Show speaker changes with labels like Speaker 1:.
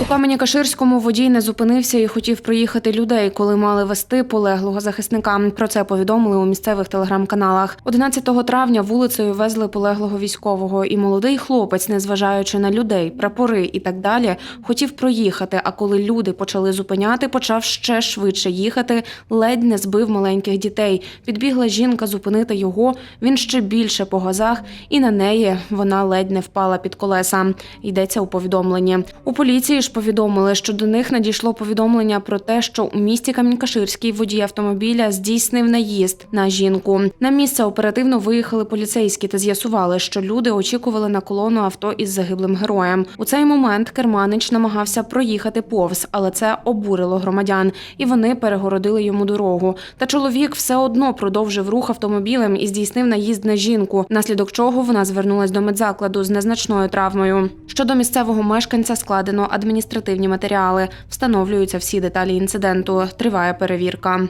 Speaker 1: У Камені-Каширському водій не зупинився і хотів проїхати людей, коли мали вести полеглого захисника. Про це повідомили у місцевих телеграм-каналах. 11 травня вулицею везли полеглого військового, і молодий хлопець, незважаючи на людей, прапори і так далі, хотів проїхати. А коли люди почали зупиняти, почав ще швидше їхати, ледь не збив маленьких дітей. Підбігла жінка зупинити його. Він ще більше по газах, і на неї вона ледь не впала під колеса. Йдеться у повідомленні. У поліції ж повідомили, що до них надійшло повідомлення про те, що у місті Камінькаширський водій автомобіля здійснив наїзд на жінку. На місце оперативно виїхали поліцейські та з'ясували, що люди очікували на колону авто із загиблим героєм. У цей момент керманич намагався проїхати повз, але це обурило громадян, і вони перегородили йому дорогу. Та чоловік все одно продовжив рух автомобілем і здійснив наїзд на жінку, внаслідок чого вона звернулась до медзакладу з незначною травмою. Щодо місцевого мешканця складено адміністративні матеріали. Встановлюються всі деталі інциденту. Триває перевірка.